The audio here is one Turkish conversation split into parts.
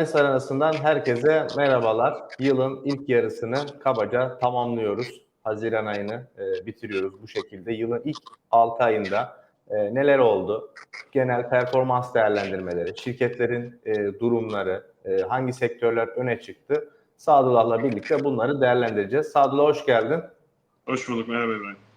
Analiz aranasından herkese merhabalar. Yılın ilk yarısını kabaca tamamlıyoruz. Haziran ayını e, bitiriyoruz bu şekilde. Yılın ilk 6 ayında e, neler oldu? Genel performans değerlendirmeleri, şirketlerin e, durumları, e, hangi sektörler öne çıktı? Sadullah'la birlikte bunları değerlendireceğiz. Sadullah hoş geldin. Hoş bulduk. Merhaba İbrahim.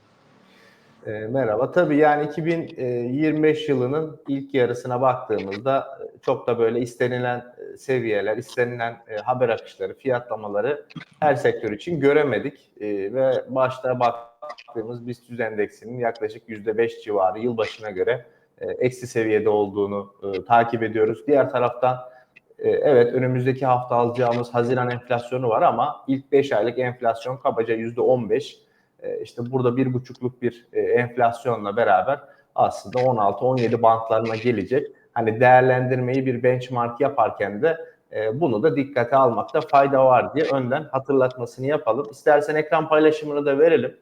E, merhaba. Tabii yani 2025 yılının ilk yarısına baktığımızda e, çok da böyle istenilen e, seviyeler, istenilen e, haber akışları, fiyatlamaları her sektör için göremedik. E, ve başta baktığımız BIST endeksinin yaklaşık %5 civarı yılbaşına göre e, eksi seviyede olduğunu e, takip ediyoruz. Diğer taraftan e, evet önümüzdeki hafta alacağımız Haziran enflasyonu var ama ilk 5 aylık enflasyon kabaca %15 e, işte burada bir buçukluk bir e, enflasyonla beraber aslında 16-17 bantlarına gelecek. Hani değerlendirmeyi bir benchmark yaparken de e, bunu da dikkate almakta fayda var diye önden hatırlatmasını yapalım. İstersen ekran paylaşımını da verelim.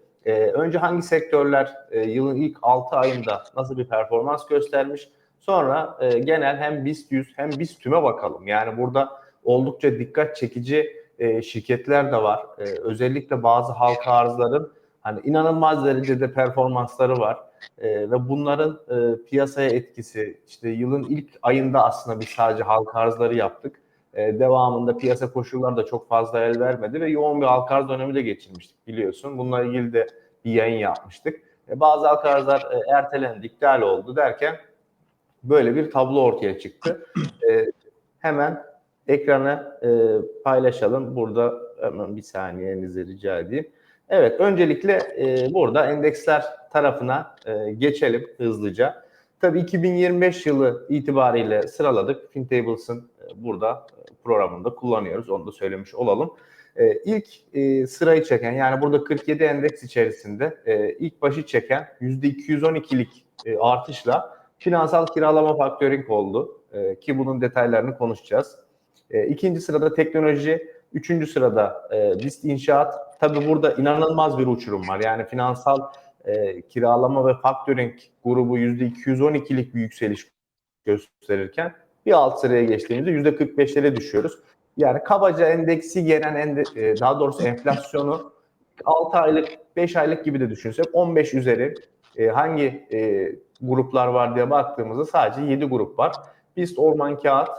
Önce hangi sektörler yılın ilk 6 ayında nasıl bir performans göstermiş? Sonra genel hem BIST 100 hem BIST tüme bakalım. Yani burada oldukça dikkat çekici şirketler de var. Özellikle bazı halka arzların Hani inanılmaz derecede performansları var e, ve bunların e, piyasaya etkisi işte yılın ilk ayında aslında biz sadece halka arzları yaptık. E, devamında piyasa koşulları da çok fazla el vermedi ve yoğun bir halka arz dönemi de geçirmiştik biliyorsun. Bununla ilgili de bir yayın yapmıştık. E, bazı halka arzlar e, ertelendi, iptal oldu derken böyle bir tablo ortaya çıktı. E, hemen ekranı e, paylaşalım. Burada hemen bir saniyenizi rica edeyim. Evet, öncelikle e, burada endeksler tarafına e, geçelim hızlıca. Tabii 2025 yılı itibariyle sıraladık. FinTables'ın e, burada programında kullanıyoruz. Onu da söylemiş olalım. E, ilk e, sırayı çeken yani burada 47 endeks içerisinde e, ilk başı çeken %212'lik e, artışla finansal kiralama faktörink oldu. E, ki bunun detaylarını konuşacağız. E, ikinci sırada teknoloji, üçüncü sırada e, BIST inşaat, Tabii burada inanılmaz bir uçurum var. Yani finansal e, kiralama ve factoring grubu %212'lik bir yükseliş gösterirken bir alt sıraya geçtiğimizde %45'lere düşüyoruz. Yani kabaca endeksi yenen ende, e, daha doğrusu enflasyonu 6 aylık 5 aylık gibi de düşünsek 15 üzeri e, hangi e, gruplar var diye baktığımızda sadece 7 grup var. BIST Orman Kağıt,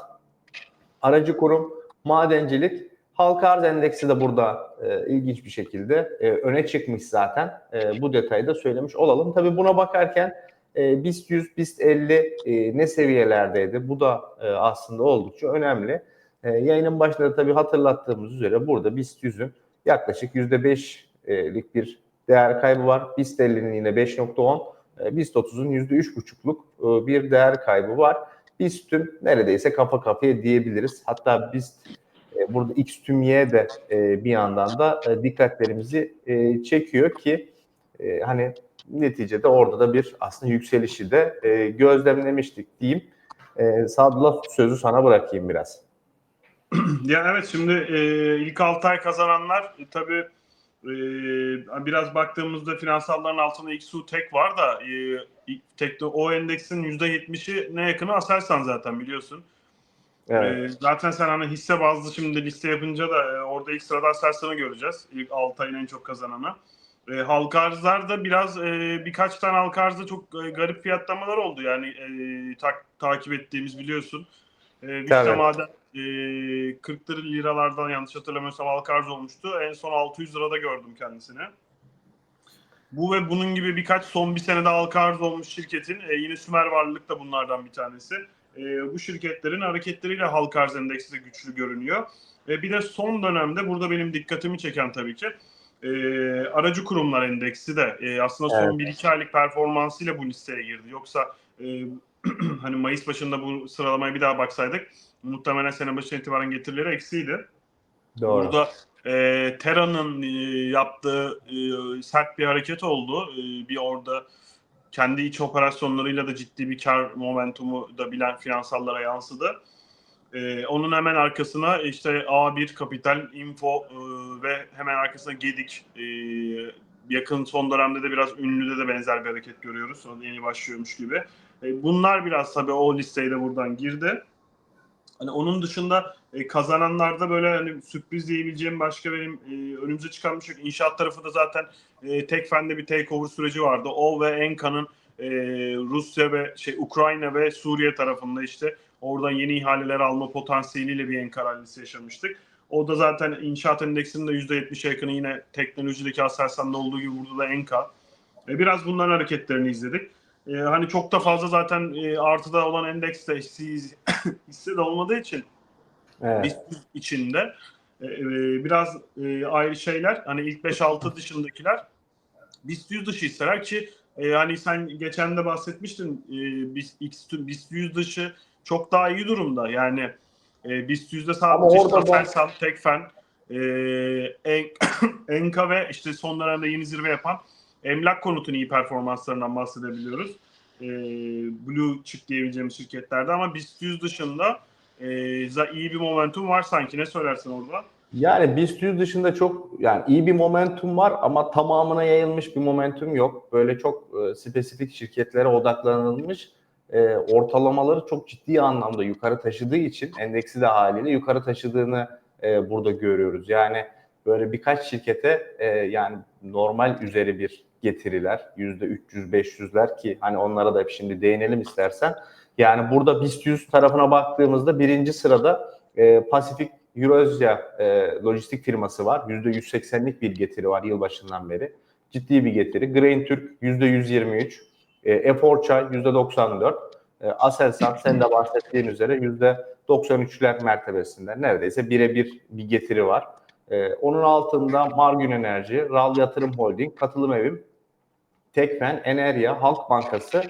Aracı Kurum, Madencilik Halka arz endeksi de burada e, ilginç bir şekilde e, öne çıkmış zaten. E, bu detayı da söylemiş olalım. Tabii buna bakarken e, BIST 100, BIST 50 e, ne seviyelerdeydi? Bu da e, aslında oldukça önemli. E, yayının başında da tabii hatırlattığımız üzere burada BIST 100'ün yaklaşık %5'lik bir değer kaybı var. BIST 50'nin yine 5.10, e, BIST 30'un %3.5'luk e, bir değer kaybı var. BIST tüm neredeyse kafa kafaya diyebiliriz. Hatta BIST e, burada X tüm Y de e, bir yandan da e, dikkatlerimizi çekiyor ki hani neticede orada da bir aslında yükselişi de gözlemlemiştik diyeyim. E, sözü sana bırakayım biraz. Ya evet şimdi ilk 6 ay kazananlar e, tabii biraz baktığımızda finansalların altında XU tek var da tek de o endeksin %70'i ne yakını Aselsan zaten biliyorsun. Evet. E, zaten sen hani hisse bazlı şimdi liste yapınca da e, orada ilk sırada Aselsan'ı göreceğiz. İlk 6 ayın en çok kazananı. E, halka arzlarda biraz e, birkaç tane halka arzda çok e, garip fiyatlamalar oldu. Yani e, ta- takip ettiğimiz biliyorsun. E, Vista Maden e, 40 liralardan yanlış hatırlamıyorsam halka arz olmuştu. En son 600 lirada gördüm kendisini. Bu ve bunun gibi birkaç son bir senede halka arz olmuş şirketin e, yine Sümer Varlık da bunlardan bir tanesi e, bu şirketlerin hareketleriyle halka arz endeksi de güçlü görünüyor. E, bir de son dönemde burada benim dikkatimi çeken tabii ki e, aracı kurumlar endeksi de e, aslında son evet. 1-2 aylık performansıyla bu listeye girdi. Yoksa e, hani Mayıs başında bu sıralamaya bir daha baksaydık muhtemelen sene başına itibaren getirileri eksiydi. Doğru. Burada e, Terra'nın e, yaptığı e, sert bir hareket oldu. E, bir orada kendi iç operasyonlarıyla da ciddi bir kar momentumu da bilen finansallara yansıdı. Ee, onun hemen arkasına işte A1 Kapital, Info e, ve hemen arkasına Gedik. E, yakın son dönemde de biraz ünlüde de benzer bir hareket görüyoruz. O yeni başlıyormuş gibi. E, bunlar biraz tabii o listeye de buradan girdi. Hani onun dışında e, kazananlarda böyle hani sürpriz diyebileceğim başka benim e, önümüze çıkan bir şey yok. İnşaat tarafı da zaten e, Tekfen'de bir takeover süreci vardı. O ve Enka'nın e, Rusya ve şey Ukrayna ve Suriye tarafında işte oradan yeni ihaleler alma potansiyeliyle bir Enka rallisi yaşamıştık. O da zaten inşaat endeksinin de %70'e yakını yine teknolojideki Aselsan'da olduğu gibi burada da Enka. E, biraz bunların hareketlerini izledik. E, hani çok da fazla zaten e, artıda olan endekste hisse, hisse de olmadığı için Evet. BIST içinde e, e, biraz e, ayrı şeyler. Hani ilk 5-6 dışındakiler BIST 100 dışı hisseler ki e, hani sen geçen de bahsetmiştin e, BIST, X, BIST 100 dışı çok daha iyi durumda. Yani e, BIST 100'de Ama sadece işte Aselsan, Tekfen, e, En- Enka ve işte son dönemde yeni zirve yapan emlak konutun iyi performanslarından bahsedebiliyoruz. E, Blue Chip diyebileceğimiz şirketlerde ama BIST 100 dışında e, iyi bir momentum var sanki. Ne söylersin orada? Yani BIST 100 dışında çok yani iyi bir momentum var ama tamamına yayılmış bir momentum yok. Böyle çok e, spesifik şirketlere odaklanılmış e, ortalamaları çok ciddi anlamda yukarı taşıdığı için endeksi de haliyle yukarı taşıdığını e, burada görüyoruz. Yani böyle birkaç şirkete e, yani normal üzeri bir getiriler %300-500'ler ki hani onlara da şimdi değinelim istersen. Yani burada BIST 100 tarafına baktığımızda birinci sırada e, Pasifik Eurasya e, lojistik firması var. %180'lik bir getiri var yılbaşından beri. Ciddi bir getiri. Grain Türk %123. E, Efor Çay %94. E, Aselsan sen de bahsettiğin üzere %93'ler mertebesinde. Neredeyse birebir bir getiri var. E, onun altında Margün Enerji, RAL Yatırım Holding, Katılım Evim, Tekfen, Enerya, Halk Bankası.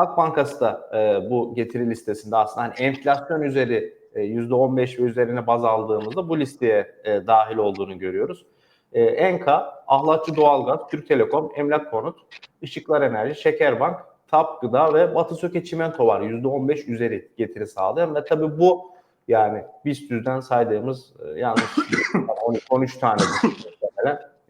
Halk Bankası da e, bu getiri listesinde aslında hani enflasyon üzeri e, %15 ve üzerine baz aldığımızda bu listeye e, dahil olduğunu görüyoruz. E, Enka, Ahlatçı Doğalgaz, Türk Telekom, Emlak Konut, Işıklar Enerji, Şekerbank, TAP Gıda ve Batı Söke Çimento var. %15 üzeri getiri sağlayan ve tabii bu yani BIST 100'den saydığımız e, yanlış 13, 13 tane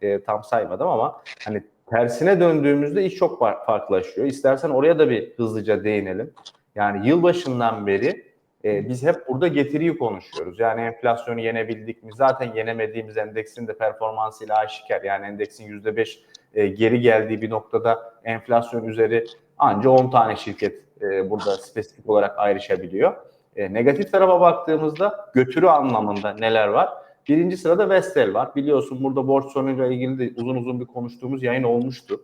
e, tam saymadım ama hani tersine döndüğümüzde iş çok far- farklılaşıyor. İstersen oraya da bir hızlıca değinelim. Yani yılbaşından beri e, biz hep burada getiriyi konuşuyoruz. Yani enflasyonu yenebildik mi? Zaten yenemediğimiz endeksin de performansıyla aşikar. Yani endeksin %5 e, geri geldiği bir noktada enflasyon üzeri anca 10 tane şirket e, burada spesifik olarak ayrışabiliyor. E, negatif tarafa baktığımızda götürü anlamında neler var? Birinci sırada Vestel var. Biliyorsun burada borç sonuyla ilgili de uzun uzun bir konuştuğumuz yayın olmuştu.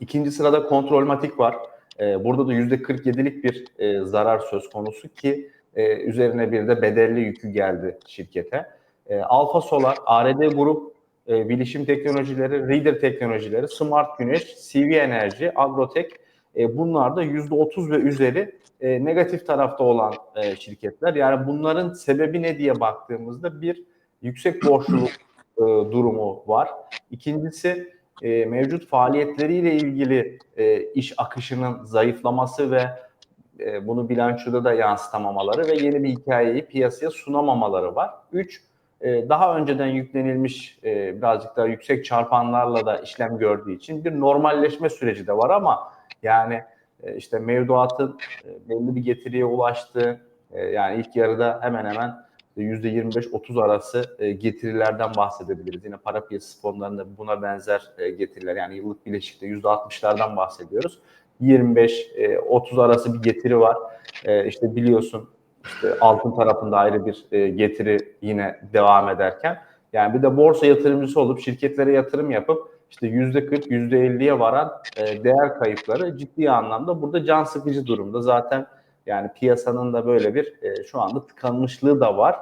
İkinci sırada Kontrolmatik var. Ee, burada da %47'lik bir e, zarar söz konusu ki e, üzerine bir de bedelli yükü geldi şirkete. E, Alfa Solar, ARD Grup, e, Bilişim Teknolojileri, Reader Teknolojileri, Smart Güneş, CV Enerji, Agrotek e, bunlar da %30 ve üzeri e, negatif tarafta olan e, şirketler. Yani bunların sebebi ne diye baktığımızda bir yüksek borçluluk e, durumu var. İkincisi e, mevcut faaliyetleriyle ilgili e, iş akışının zayıflaması ve e, bunu bilançoda da yansıtamamaları ve yeni bir hikayeyi piyasaya sunamamaları var. Üç, e, daha önceden yüklenilmiş e, birazcık daha yüksek çarpanlarla da işlem gördüğü için bir normalleşme süreci de var ama yani e, işte mevduatın e, belli bir getiriye ulaştığı e, yani ilk yarıda hemen hemen %25-30 arası getirilerden bahsedebiliriz. Yine para piyasası fonlarında buna benzer getiriler yani yıllık bileşikte %60'lardan bahsediyoruz. 25-30 arası bir getiri var. İşte biliyorsun işte altın tarafında ayrı bir getiri yine devam ederken yani bir de borsa yatırımcısı olup şirketlere yatırım yapıp işte %40, %50'ye varan e, değer kayıpları ciddi anlamda burada can sıkıcı durumda. Zaten yani piyasanın da böyle bir e, şu anda tıkanmışlığı da var.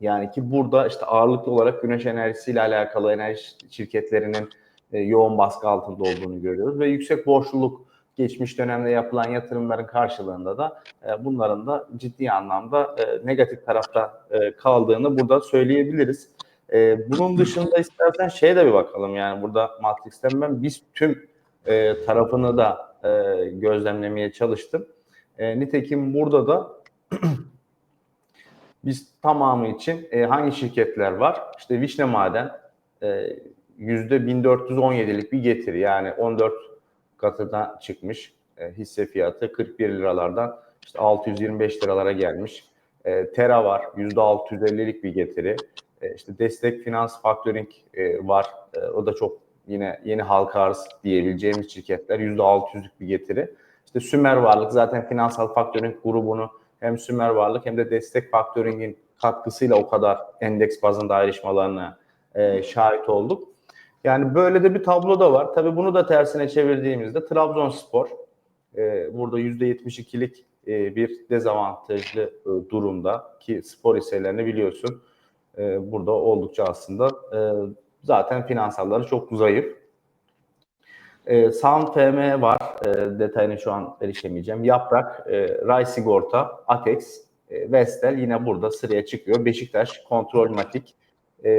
Yani ki burada işte ağırlıklı olarak güneş enerjisiyle alakalı enerji şirketlerinin e, yoğun baskı altında olduğunu görüyoruz ve yüksek borçluluk geçmiş dönemde yapılan yatırımların karşılığında da bunların da ciddi anlamda negatif tarafta kaldığını burada söyleyebiliriz. E, bunun dışında istersen şeye de bir bakalım yani burada Matrix'ten ben biz tüm e, tarafını da e, gözlemlemeye çalıştım. E, nitekim burada da biz tamamı için e, hangi şirketler var? İşte Vişne Maden e, %1417'lik bir getiri yani 14 katına çıkmış e, hisse fiyatı 41 liralardan işte 625 liralara gelmiş. E, Tera var, %650'lik bir getiri. E, işte destek finans factoring e, var. E, o da çok yine yeni halka arz diyebileceğimiz şirketler %600'lük bir getiri. İşte Sümer Varlık zaten finansal factoring grubunu hem Sümer Varlık hem de destek factoring'in katkısıyla o kadar endeks bazında ayrışmalarına e, şahit olduk. Yani böyle de bir tablo da var. Tabii bunu da tersine çevirdiğimizde Trabzonspor e, burada %72'lik e, bir dezavantajlı e, durumda ki spor hisselerini biliyorsun e, burada oldukça aslında e, zaten finansalları çok zayıf. E, San FM var. E, detayını şu an erişemeyeceğim. Yaprak, e, Ray Sigorta, Atex, e, Vestel yine burada sıraya çıkıyor. Beşiktaş, Kontrol Matik, e,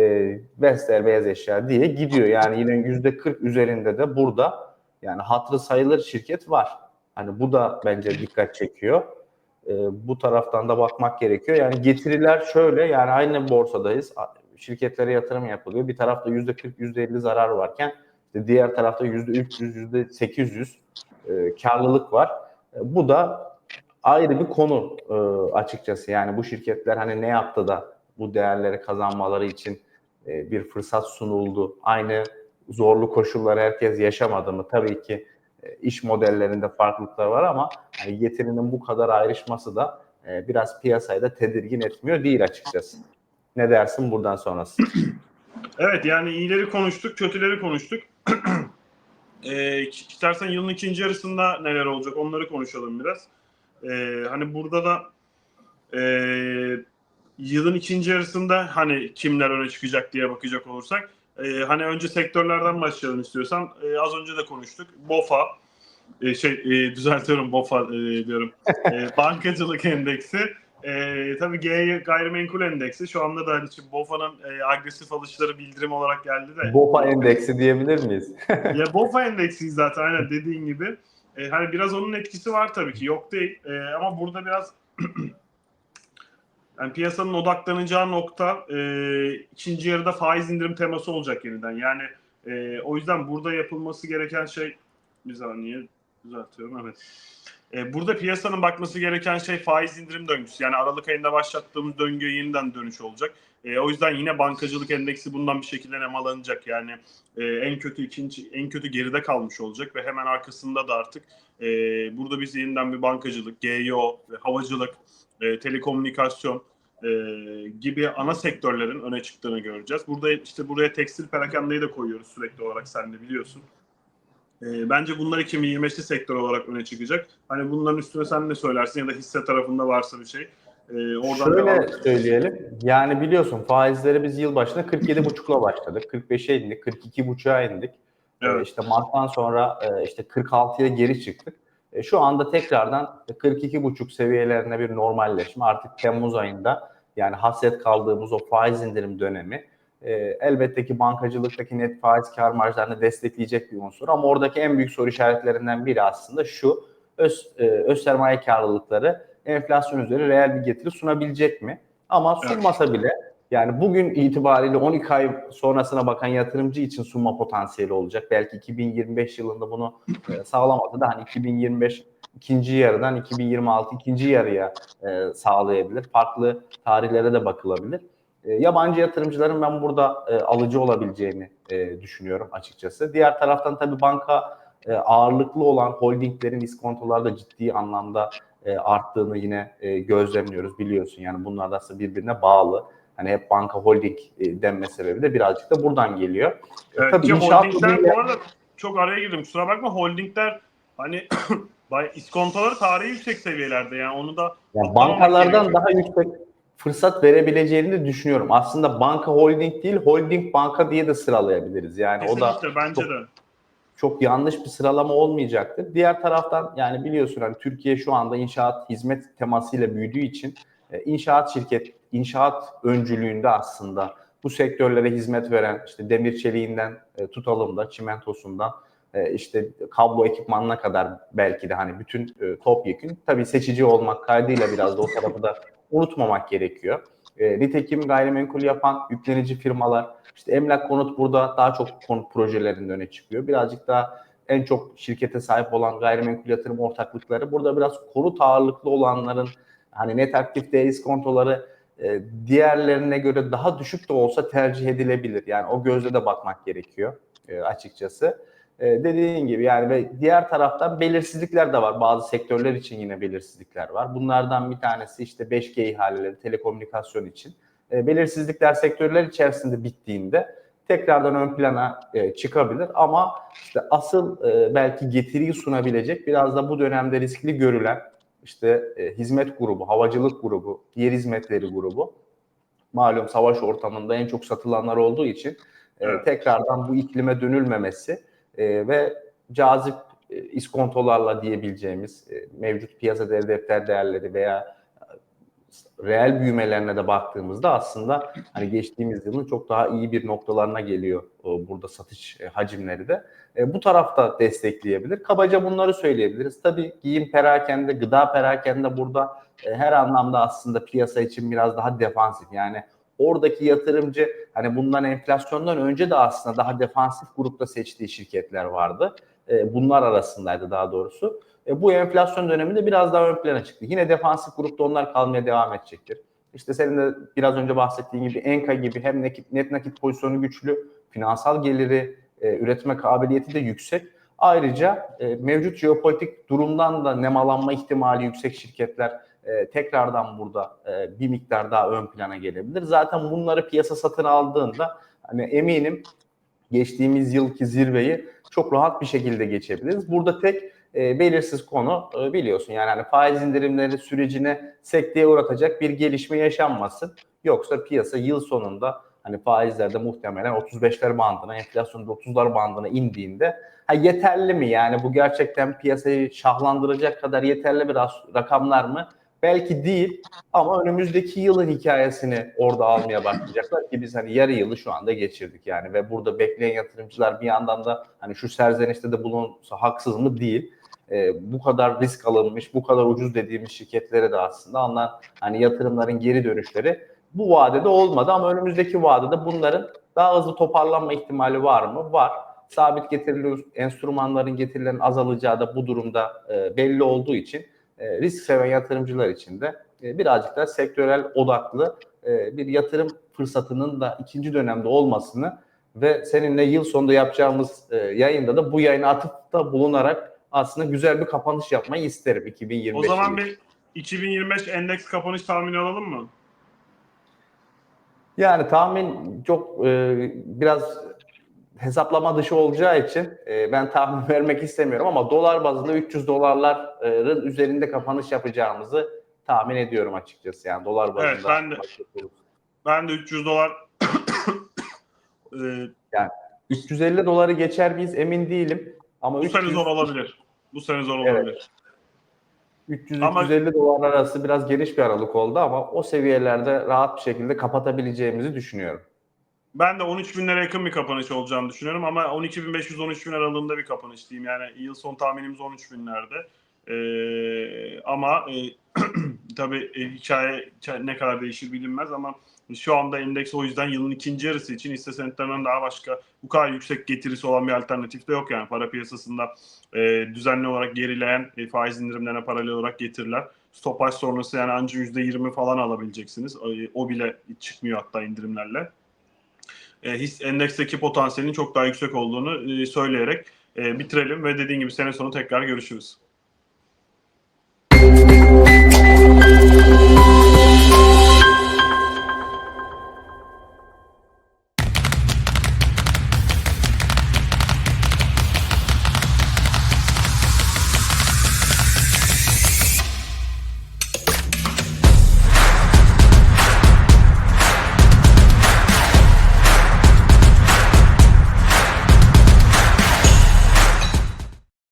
Vestel Beyaz Eşya diye gidiyor. Yani yine yüzde 40 üzerinde de burada yani hatırı sayılır şirket var. Hani bu da bence dikkat çekiyor. E, bu taraftan da bakmak gerekiyor. Yani getiriler şöyle yani aynı borsadayız. Şirketlere yatırım yapılıyor. Bir tarafta yüzde 40, yüzde 50 zarar varken işte diğer tarafta yüzde 300, yüzde 800 e, karlılık var. E, bu da ayrı bir konu e, açıkçası. Yani bu şirketler hani ne yaptı da bu değerleri kazanmaları için e, bir fırsat sunuldu. Aynı zorlu koşulları herkes yaşamadı mı? Tabii ki iş modellerinde farklılıklar var ama hani getirinin bu kadar ayrışması da e, biraz piyasayı da tedirgin etmiyor değil açıkçası. Ne dersin buradan sonrası? Evet yani iyileri konuştuk, kötüleri konuştuk. e, istersen yılın ikinci yarısında neler olacak onları konuşalım biraz. E, hani burada da e, yılın ikinci yarısında hani kimler öne çıkacak diye bakacak olursak e, hani önce sektörlerden başlayalım istiyorsan. E, az önce de konuştuk. BOFA e, şey e, düzeltiyorum BOFA e, diyorum. E, bankacılık endeksi e, tabii G gayrimenkul endeksi şu anda da hani BOFA'nın e, agresif alışları bildirim olarak geldi de. BOFA endeksi diyebilir miyiz? ya BOFA endeksi zaten aynen dediğin gibi. E, hani biraz onun etkisi var tabii ki yok değil. E, ama burada biraz yani piyasanın odaklanacağı nokta e, ikinci yarıda faiz indirim teması olacak yeniden. Yani e, o yüzden burada yapılması gereken şey bir saniye düzeltiyorum evet. E, burada piyasanın bakması gereken şey faiz indirim döngüsü. Yani Aralık ayında başlattığımız döngüye yeniden dönüş olacak. E, o yüzden yine bankacılık endeksi bundan bir şekilde nemalanacak. Yani e, en kötü ikinci, en kötü geride kalmış olacak ve hemen arkasında da artık e, burada biz yeniden bir bankacılık, GEO, havacılık, e, telekomünikasyon e, gibi ana sektörlerin öne çıktığını göreceğiz. Burada işte buraya tekstil perakendayı da koyuyoruz sürekli olarak sen de biliyorsun. E, bence bunlar 2025'te sektör olarak öne çıkacak. Hani bunların üstüne sen ne söylersin ya da hisse tarafında varsa bir şey. E, oradan Şöyle devam söyleyelim. Yani biliyorsun faizleri biz yılbaşında 47,5'la başladık. 45'e indik, 42,5'a indik. Evet. Ee, işte Mart'tan sonra e, işte 46'ya geri çıktık. E, Şu anda tekrardan 42,5 seviyelerine bir normalleşme. Artık Temmuz ayında yani hasret kaldığımız o faiz indirim dönemi e, elbette ki bankacılıktaki net faiz kar marjlarını destekleyecek bir unsur. Ama oradaki en büyük soru işaretlerinden biri aslında şu. Öz, e, öz sermaye karlılıkları enflasyon üzeri reel bir getiri sunabilecek mi? Ama sunmasa bile yani bugün itibariyle 12 ay sonrasına bakan yatırımcı için sunma potansiyeli olacak. Belki 2025 yılında bunu e, sağlamadı da hani 2025 ikinci yarıdan 2026 ikinci yarıya e, sağlayabilir. Farklı tarihlere de bakılabilir. E, yabancı yatırımcıların ben burada e, alıcı olabileceğini e, düşünüyorum açıkçası. Diğer taraftan tabii banka e, ağırlıklı olan holdinglerin iskontolarda ciddi anlamda e, arttığını yine e, gözlemliyoruz biliyorsun. Yani bunlar da aslında birbirine bağlı. Hani hep banka holding e, denme sebebi de birazcık da buradan geliyor. E, Evet, tabii inşaat holdingler bu arada çok araya girdim kusura bakma holdingler hani iskontoları tarihi yüksek seviyelerde yani onu da Yani bankalardan daha yüksek fırsat verebileceğini de düşünüyorum. Aslında banka holding değil, holding banka diye de sıralayabiliriz. Yani o da kesinlikle bence çok- de. çok yanlış bir sıralama olmayacaktır. Diğer taraftan yani biliyorsun hani Türkiye şu anda inşaat hizmet temasıyla büyüdüğü için e, inşaat şirket, inşaat öncülüğünde aslında bu sektörlere hizmet veren işte demir çeliğinden e, tutalım da çimentosundan e, işte kablo ekipmanına kadar belki de hani bütün e, topyekün tabii seçici olmak kaydıyla biraz da o tarafı da unutmamak gerekiyor. E, nitekim gayrimenkul yapan yüklenici firmalar, işte emlak konut burada daha çok konut projelerinde öne çıkıyor. Birazcık daha en çok şirkete sahip olan gayrimenkul yatırım ortaklıkları burada biraz konut ağırlıklı olanların hani net aktif değer iskontoları e, diğerlerine göre daha düşük de olsa tercih edilebilir. Yani o gözle de bakmak gerekiyor e, açıkçası. E, dediğin gibi yani ve diğer taraftan belirsizlikler de var. Bazı sektörler için yine belirsizlikler var. Bunlardan bir tanesi işte 5G ihaleleri, telekomünikasyon için. Belirsizlikler sektörler içerisinde bittiğinde tekrardan ön plana çıkabilir ama işte asıl belki getiriyi sunabilecek biraz da bu dönemde riskli görülen işte e, hizmet grubu, havacılık grubu, diğer hizmetleri grubu. Malum savaş ortamında en çok satılanlar olduğu için e, tekrardan bu iklime dönülmemesi e, ve cazip e, iskontolarla diyebileceğimiz e, mevcut piyasa defter değerleri veya reel büyümelerine de baktığımızda aslında hani geçtiğimiz yılın çok daha iyi bir noktalarına geliyor e, burada satış e, hacimleri de. E, bu tarafta destekleyebilir. Kabaca bunları söyleyebiliriz. Tabii giyim perakende, gıda perakende burada her anlamda aslında piyasa için biraz daha defansif. Yani oradaki yatırımcı hani bundan enflasyondan önce de aslında daha defansif grupta seçtiği şirketler vardı. Bunlar arasındaydı daha doğrusu. E, bu enflasyon döneminde biraz daha ön plana çıktı. Yine defansif grupta onlar kalmaya devam edecektir. İşte senin de biraz önce bahsettiğin gibi Enka gibi hem nakit, net nakit pozisyonu güçlü, finansal geliri, e, üretme kabiliyeti de yüksek. Ayrıca e, mevcut jeopolitik durumdan da nemalanma ihtimali yüksek şirketler e, tekrardan burada e, bir miktar daha ön plana gelebilir. Zaten bunları piyasa satın aldığında hani eminim geçtiğimiz yılki zirveyi çok rahat bir şekilde geçebiliriz. Burada tek e, belirsiz konu e, biliyorsun yani hani faiz indirimleri sürecine sekteye uğratacak bir gelişme yaşanmasın. Yoksa piyasa yıl sonunda hani faizlerde muhtemelen 35'ler bandına, enflasyonda 30'lar bandına indiğinde ha yeterli mi yani bu gerçekten piyasayı şahlandıracak kadar yeterli bir rakamlar mı? Belki değil ama önümüzdeki yılın hikayesini orada almaya başlayacaklar ki biz hani yarı yılı şu anda geçirdik yani ve burada bekleyen yatırımcılar bir yandan da hani şu serzenişte de bulunsa haksız mı değil. Ee, bu kadar risk alınmış, bu kadar ucuz dediğimiz şirketlere de aslında alınan hani yatırımların geri dönüşleri bu vadede olmadı ama önümüzdeki vadede bunların daha hızlı toparlanma ihtimali var mı? Var. Sabit getirili enstrümanların getirilerinin azalacağı da bu durumda e, belli olduğu için e, risk seven yatırımcılar için de e, birazcık da sektörel odaklı e, bir yatırım fırsatının da ikinci dönemde olmasını ve seninle yıl sonunda yapacağımız e, yayında da bu yayına atıfta bulunarak aslında güzel bir kapanış yapmayı isterim 2025 O zaman bir 2025 endeks kapanış tahmini alalım mı? Yani tahmin çok e, biraz hesaplama dışı olacağı için e, ben tahmin vermek istemiyorum ama dolar bazında 300 dolarların üzerinde kapanış yapacağımızı tahmin ediyorum açıkçası. Yani dolar bazında. Evet, ben de. Ben de 300 dolar e, 350 doları geçer miyiz emin değilim. Ama bu 300, sene zor olabilir. Bu sene zor Evet. olabilir. 300 Ama- 350 dolar arası biraz geniş bir aralık oldu ama o seviyelerde rahat bir şekilde kapatabileceğimizi düşünüyorum. Ben de 13 binlere yakın bir kapanış olacağını düşünüyorum ama 12.500-13 bin aralığında bir kapanış diyeyim. Yani yıl son tahminimiz 13 binlerde. Ee, ama e, tabii e, hikaye ne kadar değişir bilinmez ama şu anda endeks o yüzden yılın ikinci yarısı için hisse senetlerinden daha başka bu kadar yüksek getirisi olan bir alternatif de yok yani para piyasasında e, düzenli olarak gerileyen e, faiz indirimlerine paralel olarak getiriler. Stopaj sonrası yani anca %20 falan alabileceksiniz. E, O bile çıkmıyor hatta indirimlerle e, his endeksteki potansiyelin çok daha yüksek olduğunu e, söyleyerek e, bitirelim ve dediğin gibi sene sonu tekrar görüşürüz.